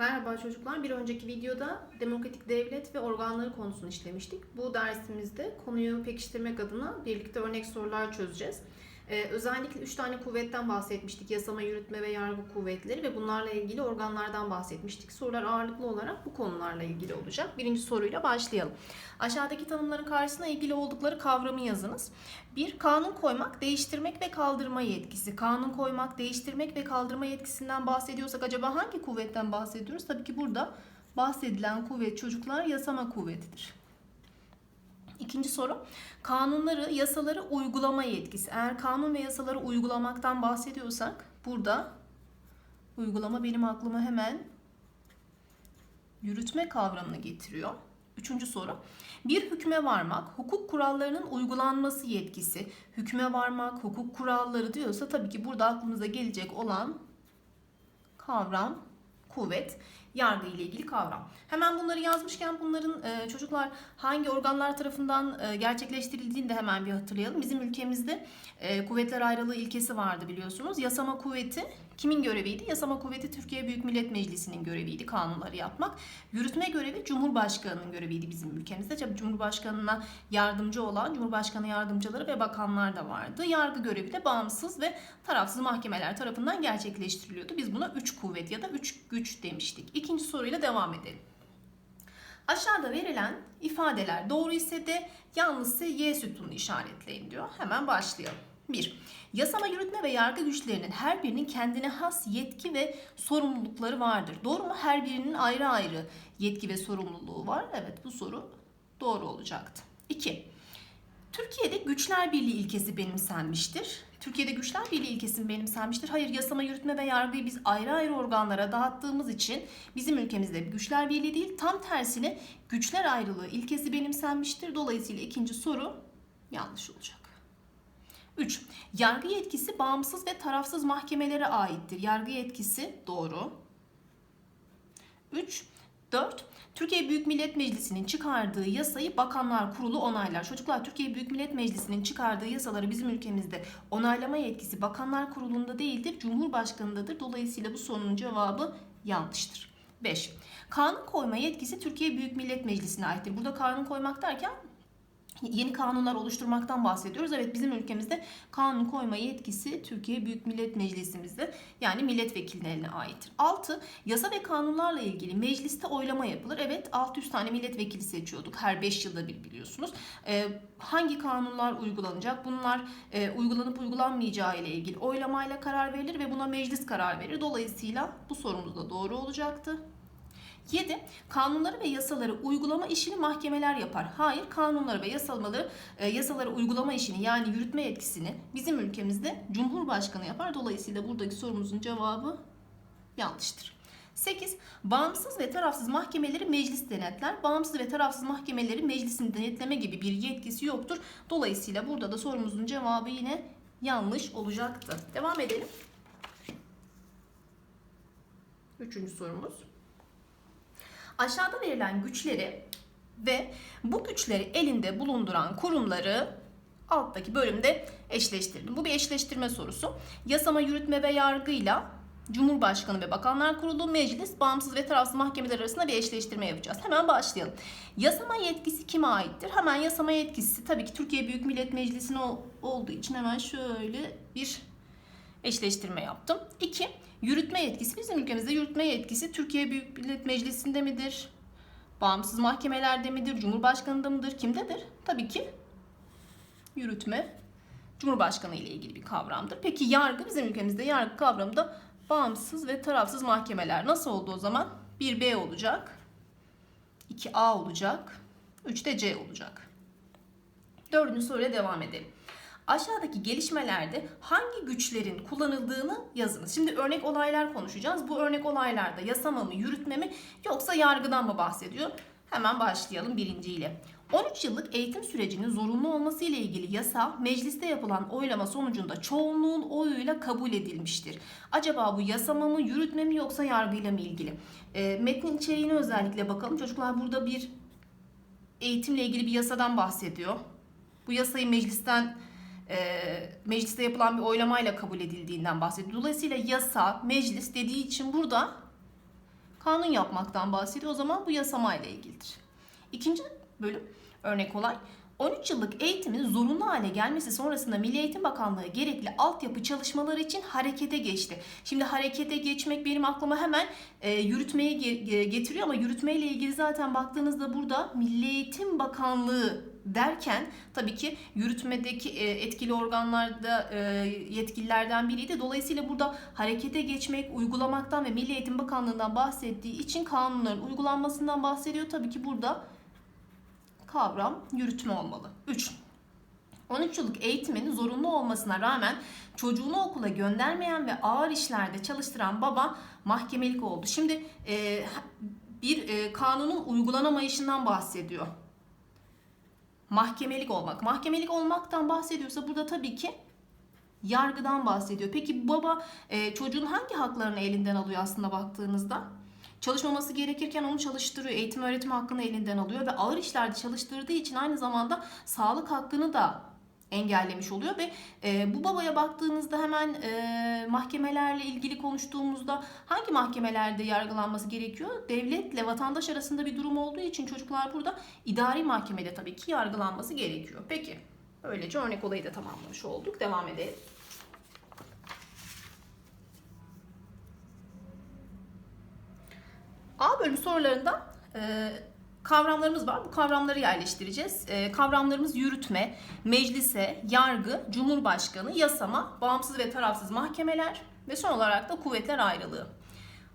Merhaba çocuklar. Bir önceki videoda demokratik devlet ve organları konusunu işlemiştik. Bu dersimizde konuyu pekiştirmek adına birlikte örnek sorular çözeceğiz. Ee, özellikle 3 tane kuvvetten bahsetmiştik. Yasama, yürütme ve yargı kuvvetleri ve bunlarla ilgili organlardan bahsetmiştik. Sorular ağırlıklı olarak bu konularla ilgili olacak. Birinci soruyla başlayalım. Aşağıdaki tanımların karşısına ilgili oldukları kavramı yazınız. Bir, kanun koymak, değiştirmek ve kaldırma yetkisi. Kanun koymak, değiştirmek ve kaldırma yetkisinden bahsediyorsak acaba hangi kuvvetten bahsediyoruz? Tabii ki burada bahsedilen kuvvet çocuklar yasama kuvvetidir. İkinci soru. Kanunları, yasaları uygulama yetkisi. Eğer kanun ve yasaları uygulamaktan bahsediyorsak burada uygulama benim aklıma hemen yürütme kavramını getiriyor. Üçüncü soru. Bir hükme varmak, hukuk kurallarının uygulanması yetkisi. Hükme varmak, hukuk kuralları diyorsa tabii ki burada aklımıza gelecek olan kavram, kuvvet, yargı ile ilgili kavram. Hemen bunları yazmışken bunların e, çocuklar hangi organlar tarafından e, gerçekleştirildiğini de hemen bir hatırlayalım. Bizim ülkemizde e, kuvvetler ayrılığı ilkesi vardı biliyorsunuz. Yasama kuvveti kimin göreviydi? Yasama kuvveti Türkiye Büyük Millet Meclisi'nin göreviydi kanunları yapmak. Yürütme görevi Cumhurbaşkanı'nın göreviydi bizim ülkemizde. Tabii Cumhurbaşkanı'na yardımcı olan Cumhurbaşkanı yardımcıları ve bakanlar da vardı. Yargı görevi de bağımsız ve tarafsız mahkemeler tarafından gerçekleştiriliyordu. Biz buna üç kuvvet ya da üç güç demiştik. İkinci soruyla devam edelim. Aşağıda verilen ifadeler doğru ise de yalnızsa Y sütununu işaretleyin diyor. Hemen başlayalım. 1. Yasama, yürütme ve yargı güçlerinin her birinin kendine has yetki ve sorumlulukları vardır. Doğru mu? Her birinin ayrı ayrı yetki ve sorumluluğu var. Evet bu soru doğru olacaktı. 2. Türkiye'de güçler birliği ilkesi benimsenmiştir. Türkiye'de güçler birliği ilkesi benimsenmiştir. Hayır yasama, yürütme ve yargıyı biz ayrı ayrı organlara dağıttığımız için bizim ülkemizde güçler birliği değil tam tersine güçler ayrılığı ilkesi benimsenmiştir. Dolayısıyla ikinci soru yanlış olacak. 3. Yargı yetkisi bağımsız ve tarafsız mahkemelere aittir. Yargı yetkisi doğru. 3. 4. Türkiye Büyük Millet Meclisi'nin çıkardığı yasayı Bakanlar Kurulu onaylar. Çocuklar Türkiye Büyük Millet Meclisi'nin çıkardığı yasaları bizim ülkemizde onaylama yetkisi Bakanlar Kurulu'nda değildir, Cumhurbaşkanı'ndadır. Dolayısıyla bu sorunun cevabı yanlıştır. 5. Kanun koyma yetkisi Türkiye Büyük Millet Meclisi'ne aittir. Burada kanun koymak derken yeni kanunlar oluşturmaktan bahsediyoruz. Evet bizim ülkemizde kanun koyma yetkisi Türkiye Büyük Millet Meclisimizde yani milletvekillerine aittir. 6. Yasa ve kanunlarla ilgili mecliste oylama yapılır. Evet 600 tane milletvekili seçiyorduk her 5 yılda bir biliyorsunuz. Ee, hangi kanunlar uygulanacak? Bunlar e, uygulanıp uygulanmayacağı ile ilgili oylamayla karar verilir ve buna meclis karar verir. Dolayısıyla bu sorumuz da doğru olacaktı. 7. Kanunları ve yasaları uygulama işini mahkemeler yapar. Hayır, kanunları ve yasaları, e, yasaları uygulama işini yani yürütme yetkisini bizim ülkemizde Cumhurbaşkanı yapar. Dolayısıyla buradaki sorumuzun cevabı yanlıştır. 8. Bağımsız ve tarafsız mahkemeleri meclis denetler. Bağımsız ve tarafsız mahkemeleri meclisin denetleme gibi bir yetkisi yoktur. Dolayısıyla burada da sorumuzun cevabı yine yanlış olacaktı. Devam edelim. Üçüncü sorumuz. Aşağıda verilen güçleri ve bu güçleri elinde bulunduran kurumları alttaki bölümde eşleştirdim. Bu bir eşleştirme sorusu. Yasama, yürütme ve yargıyla Cumhurbaşkanı ve Bakanlar Kurulu, meclis, bağımsız ve tarafsız mahkemeler arasında bir eşleştirme yapacağız. Hemen başlayalım. Yasama yetkisi kime aittir? Hemen yasama yetkisi tabii ki Türkiye Büyük Millet Meclisi'ne olduğu için hemen şöyle bir eşleştirme yaptım. 2. Yürütme yetkisi. Bizim ülkemizde yürütme yetkisi Türkiye Büyük Millet Meclisi'nde midir? Bağımsız mahkemelerde midir? Cumhurbaşkanında mıdır? Kimdedir? Tabii ki yürütme Cumhurbaşkanı ile ilgili bir kavramdır. Peki yargı bizim ülkemizde yargı kavramı da bağımsız ve tarafsız mahkemeler. Nasıl oldu o zaman? 1B olacak. 2A olacak. 3 de C olacak. Dördüncü soruya devam edelim. Aşağıdaki gelişmelerde hangi güçlerin kullanıldığını yazınız. Şimdi örnek olaylar konuşacağız. Bu örnek olaylarda yasama mı, yürütme mi yoksa yargıdan mı bahsediyor? Hemen başlayalım birinciyle. 13 yıllık eğitim sürecinin zorunlu olması ile ilgili yasa mecliste yapılan oylama sonucunda çoğunluğun oyuyla kabul edilmiştir. Acaba bu yasama mı, yürütme mi yoksa yargıyla mı ilgili? E, metnin içeriğine özellikle bakalım. Çocuklar burada bir eğitimle ilgili bir yasadan bahsediyor. Bu yasayı meclisten e, mecliste yapılan bir oylamayla kabul edildiğinden bahsediyor. Dolayısıyla yasa, meclis dediği için burada kanun yapmaktan bahsediyor. O zaman bu yasamayla ilgilidir. İkinci bölüm örnek olay. 13 yıllık eğitimin zorunlu hale gelmesi sonrasında Milli Eğitim Bakanlığı gerekli altyapı çalışmaları için harekete geçti. Şimdi harekete geçmek benim aklıma hemen e, yürütmeye ge- getiriyor ama yürütmeyle ilgili zaten baktığınızda burada Milli Eğitim Bakanlığı derken tabii ki yürütmedeki e, etkili organlarda e, yetkililerden biriydi. Dolayısıyla burada harekete geçmek, uygulamaktan ve Milli Eğitim Bakanlığı'ndan bahsettiği için kanunların uygulanmasından bahsediyor. Tabii ki burada kavram yürütme olmalı. 3. 13 yıllık eğitimin zorunlu olmasına rağmen çocuğunu okula göndermeyen ve ağır işlerde çalıştıran baba mahkemelik oldu. Şimdi e, bir kanunun uygulanamayışından bahsediyor. Mahkemelik olmak. Mahkemelik olmaktan bahsediyorsa burada tabii ki yargıdan bahsediyor. Peki baba e, çocuğun hangi haklarını elinden alıyor aslında baktığınızda? Çalışmaması gerekirken onu çalıştırıyor. Eğitim öğretim hakkını elinden alıyor ve ağır işlerde çalıştırdığı için aynı zamanda sağlık hakkını da engellemiş oluyor ve e, bu babaya baktığınızda hemen e, mahkemelerle ilgili konuştuğumuzda hangi mahkemelerde yargılanması gerekiyor? Devletle vatandaş arasında bir durum olduğu için çocuklar burada idari mahkemede tabii ki yargılanması gerekiyor. Peki böylece örnek olayı da tamamlamış olduk. Devam edelim. A bölümü sorularında e, kavramlarımız var. Bu kavramları yerleştireceğiz. E, kavramlarımız yürütme, meclise, yargı, cumhurbaşkanı, yasama, bağımsız ve tarafsız mahkemeler ve son olarak da kuvvetler ayrılığı.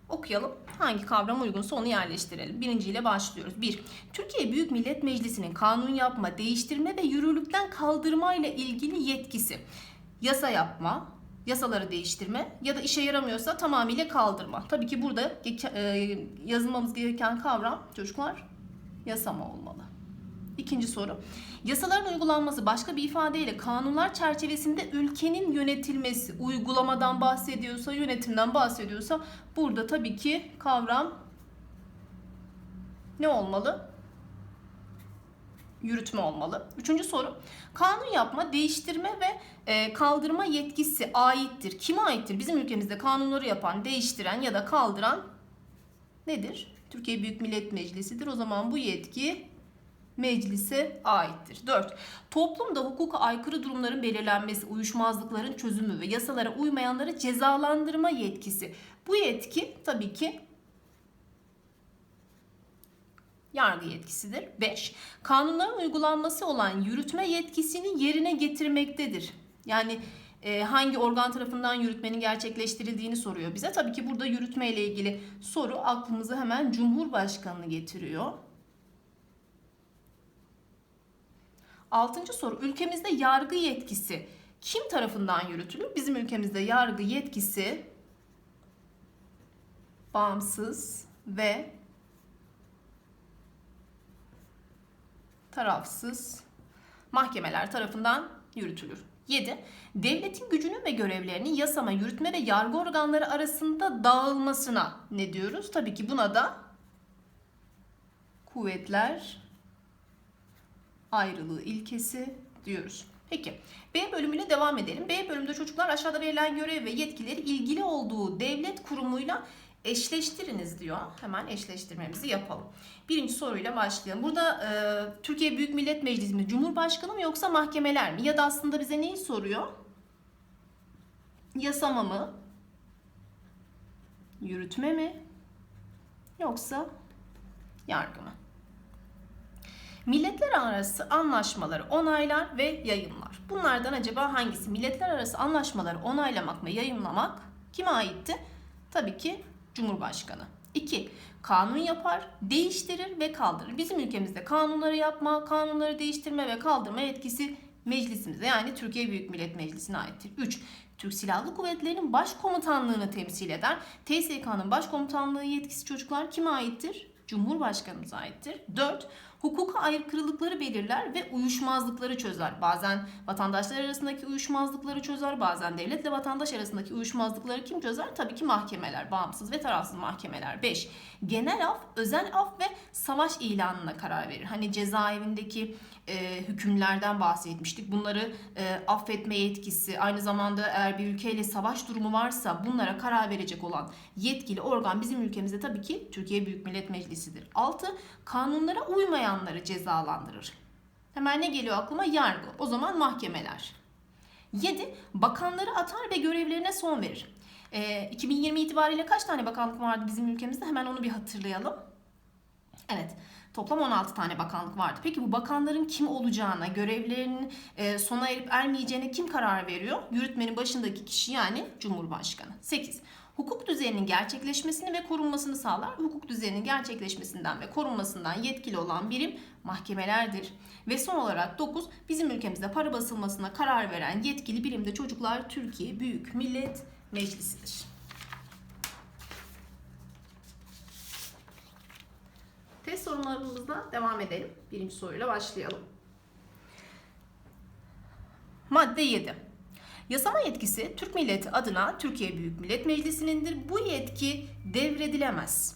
Okuyalım. Hangi kavram uygunsa onu yerleştirelim. Birinciyle başlıyoruz. 1. Türkiye Büyük Millet Meclisi'nin kanun yapma, değiştirme ve yürürlükten kaldırma ile ilgili yetkisi. Yasa yapma, yasaları değiştirme ya da işe yaramıyorsa tamamıyla kaldırma. Tabii ki burada e, yazılmamız gereken kavram çocuklar yasama olmalı. İkinci soru. Yasaların uygulanması başka bir ifadeyle kanunlar çerçevesinde ülkenin yönetilmesi, uygulamadan bahsediyorsa, yönetimden bahsediyorsa burada tabii ki kavram ne olmalı? Yürütme olmalı. Üçüncü soru. Kanun yapma, değiştirme ve e, kaldırma yetkisi aittir. Kime aittir? Bizim ülkemizde kanunları yapan, değiştiren ya da kaldıran nedir? Türkiye Büyük Millet Meclisi'dir. O zaman bu yetki meclise aittir. 4. Toplumda hukuka aykırı durumların belirlenmesi, uyuşmazlıkların çözümü ve yasalara uymayanları cezalandırma yetkisi. Bu yetki tabii ki yargı yetkisidir. 5. Kanunların uygulanması olan yürütme yetkisini yerine getirmektedir. Yani e, hangi organ tarafından yürütmenin gerçekleştirildiğini soruyor bize. Tabii ki burada yürütme ile ilgili soru aklımıza hemen Cumhurbaşkanını getiriyor. Altıncı soru. Ülkemizde yargı yetkisi kim tarafından yürütülür? Bizim ülkemizde yargı yetkisi bağımsız ve tarafsız mahkemeler tarafından yürütülür. 7. Devletin gücünün ve görevlerinin yasama, yürütme ve yargı organları arasında dağılmasına ne diyoruz? Tabii ki buna da kuvvetler ayrılığı ilkesi diyoruz. Peki B bölümüyle devam edelim. B bölümde çocuklar aşağıda verilen görev ve yetkileri ilgili olduğu devlet kurumuyla eşleştiriniz diyor. Hemen eşleştirmemizi yapalım. Birinci soruyla başlayalım. Burada e, Türkiye Büyük Millet Meclisi mi, Cumhurbaşkanı mı yoksa mahkemeler mi? Ya da aslında bize neyi soruyor? Yasama mı? Yürütme mi? Yoksa yargı mı? Milletler arası anlaşmaları onaylar ve yayımlar. Bunlardan acaba hangisi? Milletler arası anlaşmaları onaylamak ve yayımlamak kime aitti? Tabii ki Cumhurbaşkanı. 2. Kanun yapar, değiştirir ve kaldırır. Bizim ülkemizde kanunları yapma, kanunları değiştirme ve kaldırma yetkisi meclisimize yani Türkiye Büyük Millet Meclisi'ne aittir. 3. Türk Silahlı Kuvvetleri'nin başkomutanlığını temsil eden TSK'nın başkomutanlığı yetkisi çocuklar kime aittir? Cumhurbaşkanımıza aittir. 4. hukuka aykırılıkları belirler ve uyuşmazlıkları çözer. Bazen vatandaşlar arasındaki uyuşmazlıkları çözer, bazen devletle vatandaş arasındaki uyuşmazlıkları kim çözer? Tabii ki mahkemeler, bağımsız ve tarafsız mahkemeler. 5. Genel af, özel af ve savaş ilanına karar verir. Hani cezaevindeki e, hükümlerden bahsetmiştik. Bunları e, affetme yetkisi, aynı zamanda eğer bir ülkeyle savaş durumu varsa bunlara karar verecek olan yetkili organ bizim ülkemizde tabii ki Türkiye Büyük Millet Meclisi'dir. 6. Kanunlara uymayanları cezalandırır. Hemen ne geliyor aklıma? Yargı. O zaman mahkemeler. 7. Bakanları atar ve görevlerine son verir. E, 2020 itibariyle kaç tane bakanlık vardı bizim ülkemizde? Hemen onu bir hatırlayalım. Evet. Toplam 16 tane bakanlık vardı. Peki bu bakanların kim olacağına, görevlerinin e, sona erip ermeyeceğine kim karar veriyor? Yürütmenin başındaki kişi yani Cumhurbaşkanı. 8. Hukuk düzeninin gerçekleşmesini ve korunmasını sağlar. Hukuk düzeninin gerçekleşmesinden ve korunmasından yetkili olan birim mahkemelerdir. Ve son olarak 9. Bizim ülkemizde para basılmasına karar veren yetkili birim de çocuklar Türkiye Büyük Millet Meclisi'dir. Test sorularımızla devam edelim. Birinci soruyla başlayalım. Madde 7. Yasama yetkisi Türk milleti adına Türkiye Büyük Millet Meclisi'nindir. Bu yetki devredilemez.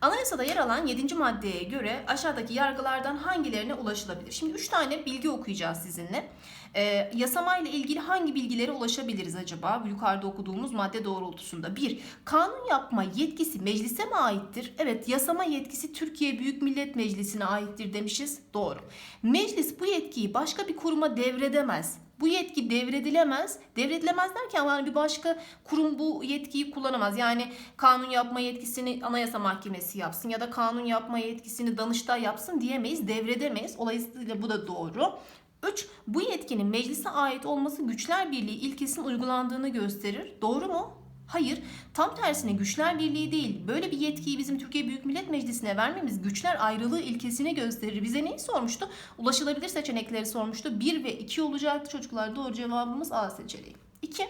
Anayasada yer alan 7. maddeye göre aşağıdaki yargılardan hangilerine ulaşılabilir? Şimdi 3 tane bilgi okuyacağız sizinle. Ee, yasama ile ilgili hangi bilgilere ulaşabiliriz acaba yukarıda okuduğumuz madde doğrultusunda? 1. Kanun yapma yetkisi meclise mi aittir? Evet yasama yetkisi Türkiye Büyük Millet Meclisi'ne aittir demişiz. Doğru. Meclis bu yetkiyi başka bir kuruma devredemez. Bu yetki devredilemez. Devredilemez derken yani bir başka kurum bu yetkiyi kullanamaz. Yani kanun yapma yetkisini Anayasa Mahkemesi yapsın ya da kanun yapma yetkisini Danıştay yapsın diyemeyiz. Devredemeyiz. Dolayısıyla bu da doğru. 3. Bu yetkinin meclise ait olması güçler birliği ilkesinin uygulandığını gösterir. Doğru mu? Hayır. Tam tersine güçler birliği değil. Böyle bir yetkiyi bizim Türkiye Büyük Millet Meclisi'ne vermemiz güçler ayrılığı ilkesini gösterir. Bize neyi sormuştu? Ulaşılabilir seçenekleri sormuştu. 1 ve 2 olacaktı çocuklar. Doğru cevabımız A seçeneği. 2.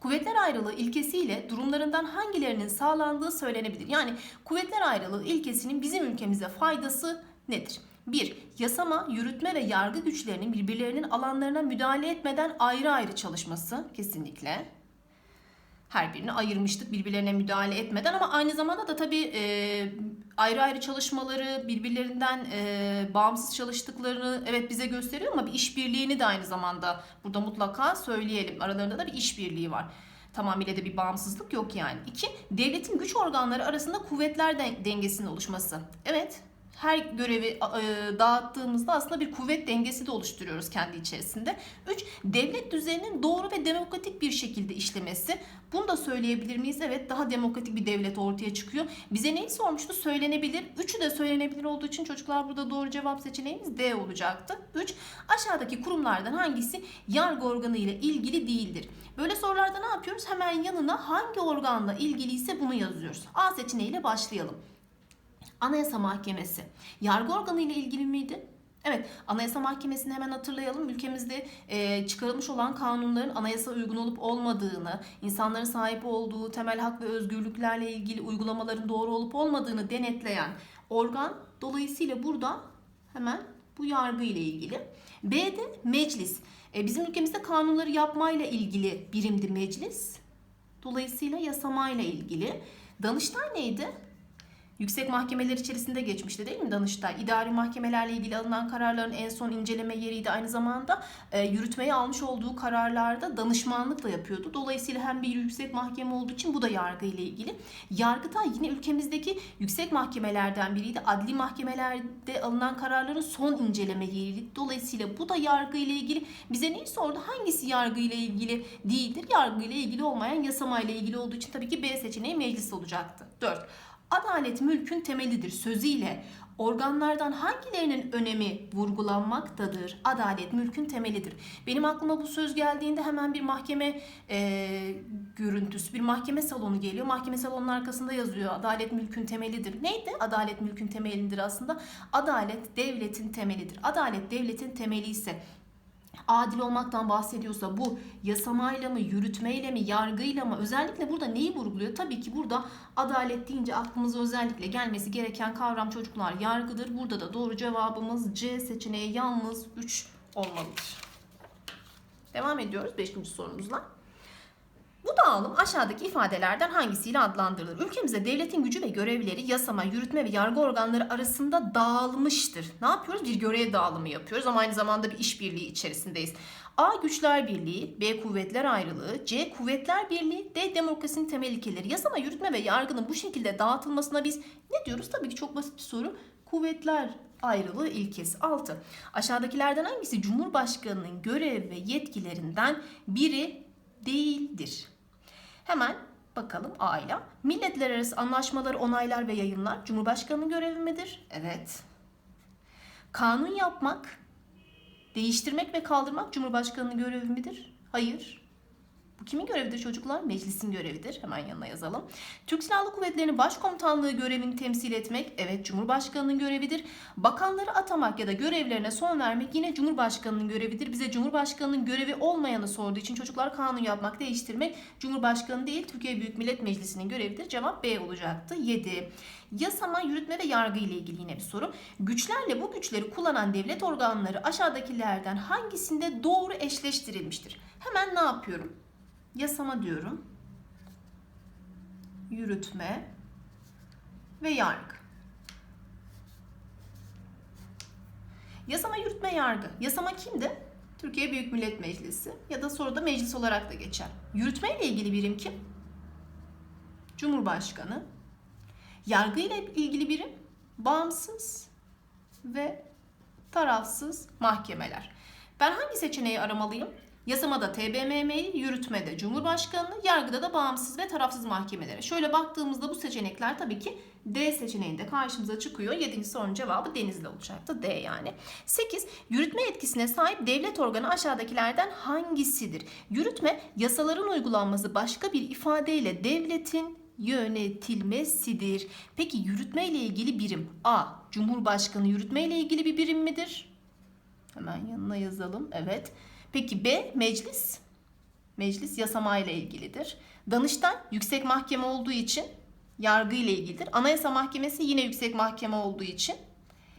Kuvvetler ayrılığı ilkesiyle durumlarından hangilerinin sağlandığı söylenebilir. Yani kuvvetler ayrılığı ilkesinin bizim ülkemize faydası nedir? 1. Yasama, yürütme ve yargı güçlerinin birbirlerinin alanlarına müdahale etmeden ayrı ayrı çalışması kesinlikle her birini ayırmıştık birbirlerine müdahale etmeden ama aynı zamanda da tabii e, ayrı ayrı çalışmaları birbirlerinden e, bağımsız çalıştıklarını evet bize gösteriyor ama bir işbirliğini de aynı zamanda burada mutlaka söyleyelim. Aralarında da bir işbirliği var. Tamamıyla da bir bağımsızlık yok yani. İki, devletin güç organları arasında kuvvetler dengesinin oluşması. Evet, her görevi e, dağıttığımızda aslında bir kuvvet dengesi de oluşturuyoruz kendi içerisinde. 3. Devlet düzeninin doğru ve demokratik bir şekilde işlemesi. Bunu da söyleyebilir miyiz? Evet daha demokratik bir devlet ortaya çıkıyor. Bize neyi sormuştu? Söylenebilir. Üçü de söylenebilir olduğu için çocuklar burada doğru cevap seçeneğimiz D olacaktı. 3. Aşağıdaki kurumlardan hangisi yargı organı ile ilgili değildir? Böyle sorularda ne yapıyoruz? Hemen yanına hangi organla ilgiliyse bunu yazıyoruz. A seçeneğiyle başlayalım. Anayasa Mahkemesi yargı organı ile ilgili miydi? Evet, Anayasa Mahkemesi'ni hemen hatırlayalım. Ülkemizde e, çıkarılmış olan kanunların anayasa uygun olup olmadığını, insanların sahip olduğu temel hak ve özgürlüklerle ilgili uygulamaların doğru olup olmadığını denetleyen organ. Dolayısıyla burada hemen bu yargı ile ilgili. B'de meclis. E, bizim ülkemizde kanunları yapmayla ilgili birimdi meclis. Dolayısıyla yasamayla ilgili. Danıştay neydi? Yüksek mahkemeler içerisinde geçmişti değil mi Danıştay? İdari mahkemelerle ilgili alınan kararların en son inceleme yeriydi. Aynı zamanda e, yürütmeye almış olduğu kararlarda danışmanlık da yapıyordu. Dolayısıyla hem bir yüksek mahkeme olduğu için bu da yargı ile ilgili. Yargıtay yine ülkemizdeki yüksek mahkemelerden biriydi. Adli mahkemelerde alınan kararların son inceleme yeriydi. Dolayısıyla bu da yargı ile ilgili. Bize neyi sordu? Hangisi yargı ile ilgili değildir? Yargı ile ilgili olmayan yasama ile ilgili olduğu için tabii ki B seçeneği meclis olacaktı. 4. Adalet mülkün temelidir sözüyle organlardan hangilerinin önemi vurgulanmaktadır? Adalet mülkün temelidir. Benim aklıma bu söz geldiğinde hemen bir mahkeme e, görüntüsü, bir mahkeme salonu geliyor. Mahkeme salonunun arkasında yazıyor adalet mülkün temelidir. Neydi? Adalet mülkün temelidir aslında. Adalet devletin temelidir. Adalet devletin temeli ise adil olmaktan bahsediyorsa bu yasamayla mı, yürütmeyle mi, yargıyla mı? Özellikle burada neyi vurguluyor? Tabii ki burada adalet deyince aklımıza özellikle gelmesi gereken kavram çocuklar yargıdır. Burada da doğru cevabımız C seçeneği yalnız 3 olmalıdır. Devam ediyoruz 5. sorumuzla. Bu dağılım aşağıdaki ifadelerden hangisiyle adlandırılır? Ülkemizde devletin gücü ve görevleri yasama, yürütme ve yargı organları arasında dağılmıştır. Ne yapıyoruz? Bir görev dağılımı yapıyoruz ama aynı zamanda bir işbirliği içerisindeyiz. A. Güçler birliği, B. Kuvvetler ayrılığı, C. Kuvvetler birliği, D. Demokrasinin temel ilkeleri. Yasama, yürütme ve yargının bu şekilde dağıtılmasına biz ne diyoruz? Tabii ki çok basit bir soru. Kuvvetler ayrılığı ilkesi 6. Aşağıdakilerden hangisi Cumhurbaşkanının görev ve yetkilerinden biri değildir? Hemen bakalım A ile. Milletler arası anlaşmaları onaylar ve yayınlar Cumhurbaşkanının görevi midir? Evet. Kanun yapmak, değiştirmek ve kaldırmak Cumhurbaşkanının görevi midir? Hayır. Kimin görevidir çocuklar? Meclisin görevidir. Hemen yanına yazalım. Türk Silahlı Kuvvetleri'nin başkomutanlığı görevini temsil etmek, evet Cumhurbaşkanının görevidir. Bakanları atamak ya da görevlerine son vermek yine Cumhurbaşkanının görevidir. Bize Cumhurbaşkanının görevi olmayanı sorduğu için çocuklar kanun yapmak, değiştirmek Cumhurbaşkanı değil Türkiye Büyük Millet Meclisi'nin görevidir. Cevap B olacaktı. 7. Yasama, yürütme ve yargı ile ilgili yine bir soru. Güçlerle bu güçleri kullanan devlet organları aşağıdakilerden hangisinde doğru eşleştirilmiştir? Hemen ne yapıyorum? Yasama diyorum. Yürütme ve yargı. Yasama, yürütme, yargı. Yasama kimdi? Türkiye Büyük Millet Meclisi ya da soruda meclis olarak da geçer. Yürütme ile ilgili birim kim? Cumhurbaşkanı. Yargı ile ilgili birim bağımsız ve tarafsız mahkemeler. Ben hangi seçeneği aramalıyım? Yasamada TBMM'yi, yürütmede Cumhurbaşkanlığı, yargıda da bağımsız ve tarafsız mahkemelere. Şöyle baktığımızda bu seçenekler tabii ki D seçeneğinde karşımıza çıkıyor. 7. sorunun cevabı Denizli olacaktı. D yani. 8. Yürütme yetkisine sahip devlet organı aşağıdakilerden hangisidir? Yürütme, yasaların uygulanması başka bir ifadeyle devletin yönetilmesidir. Peki yürütme ile ilgili birim A. Cumhurbaşkanı yürütme ile ilgili bir birim midir? Hemen yanına yazalım. Evet. Peki B meclis. Meclis yasama ile ilgilidir. Danıştay yüksek mahkeme olduğu için yargı ile ilgilidir. Anayasa Mahkemesi yine yüksek mahkeme olduğu için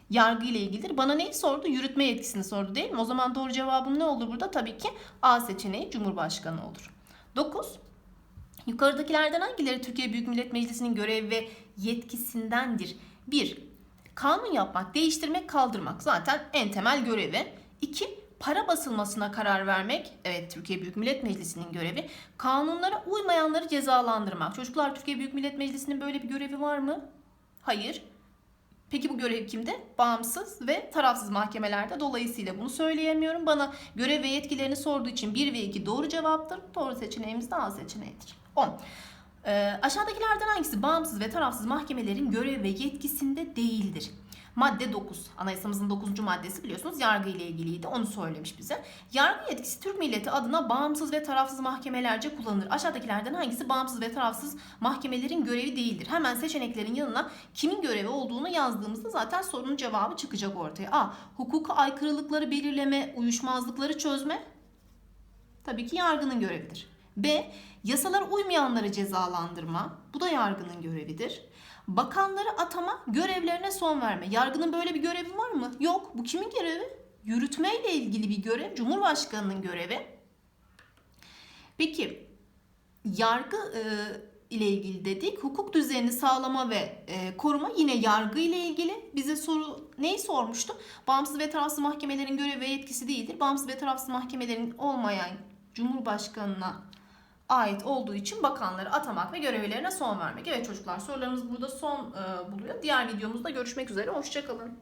yargı ile ilgilidir. Bana neyi sordu? Yürütme yetkisini sordu değil mi? O zaman doğru cevabım ne olur burada? Tabii ki A seçeneği Cumhurbaşkanı olur. 9. Yukarıdakilerden hangileri Türkiye Büyük Millet Meclisi'nin görev ve yetkisindendir? 1. Kanun yapmak, değiştirmek, kaldırmak zaten en temel görevi. 2 para basılmasına karar vermek, evet Türkiye Büyük Millet Meclisi'nin görevi. Kanunlara uymayanları cezalandırmak. Çocuklar Türkiye Büyük Millet Meclisi'nin böyle bir görevi var mı? Hayır. Peki bu görev kimde? Bağımsız ve tarafsız mahkemelerde. Dolayısıyla bunu söyleyemiyorum. Bana görev ve yetkilerini sorduğu için 1 ve 2 doğru cevaptır. Doğru seçeneğimiz de A seçeneğidir. 10. Ee, aşağıdakilerden hangisi bağımsız ve tarafsız mahkemelerin görev ve yetkisinde değildir? Madde 9. Anayasamızın 9. maddesi biliyorsunuz yargı ile ilgiliydi. Onu söylemiş bize. Yargı yetkisi Türk milleti adına bağımsız ve tarafsız mahkemelerce kullanılır. Aşağıdakilerden hangisi bağımsız ve tarafsız mahkemelerin görevi değildir? Hemen seçeneklerin yanına kimin görevi olduğunu yazdığımızda zaten sorunun cevabı çıkacak ortaya. A. Hukuka aykırılıkları belirleme, uyuşmazlıkları çözme. Tabii ki yargının görevidir. B. Yasalara uymayanları cezalandırma. Bu da yargının görevidir. Bakanları atama, görevlerine son verme. Yargının böyle bir görevi var mı? Yok. Bu kimin görevi? Yürütme ile ilgili bir görev. Cumhurbaşkanının görevi. Peki yargı e, ile ilgili dedik. Hukuk düzenini sağlama ve e, koruma yine yargı ile ilgili. Bize soru neyi sormuştu? Bağımsız ve tarafsız mahkemelerin görevi ve yetkisi değildir. Bağımsız ve tarafsız mahkemelerin olmayan Cumhurbaşkanına ait olduğu için bakanları atamak ve görevlerine son vermek. Evet çocuklar sorularımız burada son e, buluyor. Diğer videomuzda görüşmek üzere. Hoşçakalın.